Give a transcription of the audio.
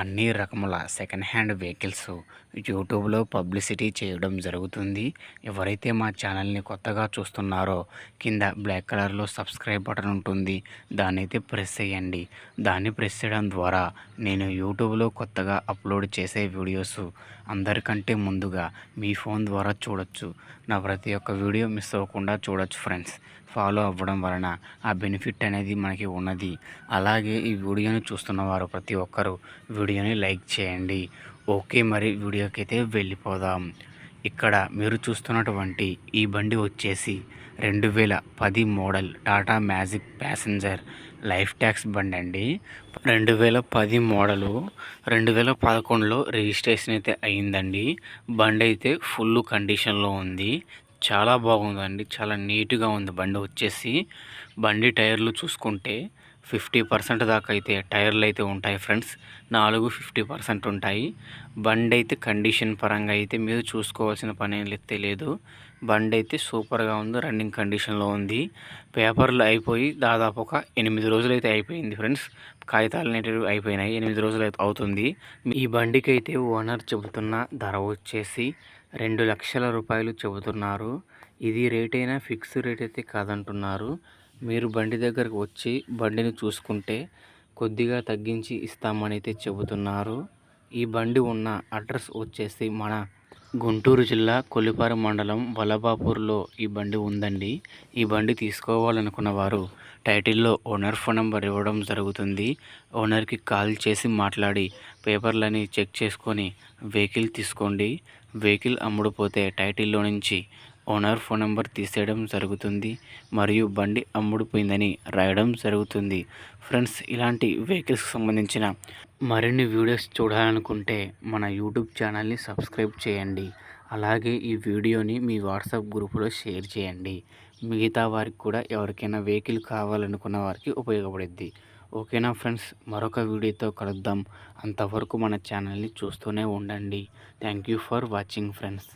అన్ని రకముల second hand vehicles యూట్యూబ్లో పబ్లిసిటీ చేయడం జరుగుతుంది. ఎవరైతే మా ఛానల్ని కొత్తగా చూస్తున్నారో కింద బ్లాక్ కలర్లో సబ్స్క్రైబ్ బటన్ ఉంటుంది. దాన్ని అయితే ప్రెస్ చేయండి. దాన్ని ప్రెస్ చేయడం ద్వారా నేను యూట్యూబ్లో కొత్తగా అప్లోడ్ చేసే వీడియోస్ అందరికంటే ముందుగా మీ ఫోన్ ద్వారా చూడొచ్చు. నా ప్రతి ఒక్క వీడియో మిస్ అవ్వకుండా చూడొచ్చు ఫ్రెండ్స్ ఫాలో అవ్వడం వలన ఆ బెనిఫిట్ అనేది మనకి ఉన్నది. అలాగే ఈ వీడియోని చూస్తున్న వారు ప్రతి ఒక్కరూ వీడియోని లైక్ చేయండి. ఓకే మరి వీడియోకి అయితే వెళ్ళిపోదాం. ఇక్కడ మీరు చూస్తున్నటువంటి ఈ బండి వచ్చేసి రెండు వేల పది model Tata magic passenger life tax బండి అండి. రెండు వేల పది మోడలు రెండు వేల పదకొండులో రిజిస్ట్రేషన్ అయితే అయ్యిందండి బండి అయితే ఫుల్ కండిషన్లో ఉంది. చాలా బాగుందండి. చాలా నీట్గా ఉంది బండి వచ్చేసి. బండి టైర్లు చూసుకుంటే ఫిఫ్టీ పర్సెంట్ దాకా అయితే టైర్లు అయితే ఉంటాయి ఫ్రెండ్స్. నాలుగు ఫిఫ్టీ పర్సెంట్ ఉంటాయి. బండి అయితే కండిషన్ పరంగా అయితే మీరు చూసుకోవాల్సిన పని అయితే లేదు. బండి అయితే సూపర్గా ఉంది రన్నింగ్ కండిషన్లో ఉంది. పేపర్లు అయిపోయి దాదాపు ఒక ఎనిమిది రోజులు అయితే అయిపోయింది ఫ్రెండ్స్. కాగితాలు అనేటివి అయిపోయినాయి ఎనిమిది రోజులు అయితే అవుతుంది. ఈ బండికి అయితే ఓనర్ చెబుతున్న ధర వచ్చేసి రెండు లక్షల రూపాయలు చెబుతున్నారు. ఇది రేట్ అయినా ఫిక్స్ రేట్ అయితే కాదంటున్నారు. మీరు బండి దగ్గరకు వచ్చి బండిని చూసుకుంటే కొద్దిగా తగ్గించి ఇస్తామని అయితే చెబుతున్నారు. ఈ బండి ఉన్న అడ్రస్ వచ్చేసి మన గుంటూరు జిల్లా కొల్లిపారు మండలం వలబాపూర్లో ఈ బండి ఉందండి. ఈ బండి తీసుకోవాలనుకున్న వారు టైటిల్లో ఓనర్ ఫోన్ నెంబర్ ఇవ్వడం జరుగుతుంది. ఓనర్కి కాల్ చేసి మాట్లాడి పేపర్లని చెక్ చేసుకొని వెహికల్ తీసుకోండి. వెహికల్ అమ్ముడుపోతే టైటిల్లో నుంచి ఓనర్ ఫోన్ నెంబర్ తీసేయడం జరుగుతుంది మరియు బండి అమ్ముడుపోయిందని రాయడం జరుగుతుంది. ఫ్రెండ్స్ ఇలాంటి వెహికల్స్కి సంబంధించిన మరిన్ని వీడియోస్ చూడాలనుకుంటే మన యూట్యూబ్ ఛానల్ని సబ్స్క్రైబ్ చేయండి. అలాగే ఈ వీడియోని మీ వాట్సాప్ గ్రూపులో షేర్ చేయండి. మిగతా వారికి కూడా ఎవరికైనా వెహికల్ కావాలనుకున్న వారికి ఉపయోగపడుద్ది. ఓకేనా ఫ్రెండ్స్? మరొక వీడియోతో కలుద్దాం. అంతవరకు మన ఛానల్ని చూస్తూనే ఉండండి. Thank you for watching friends.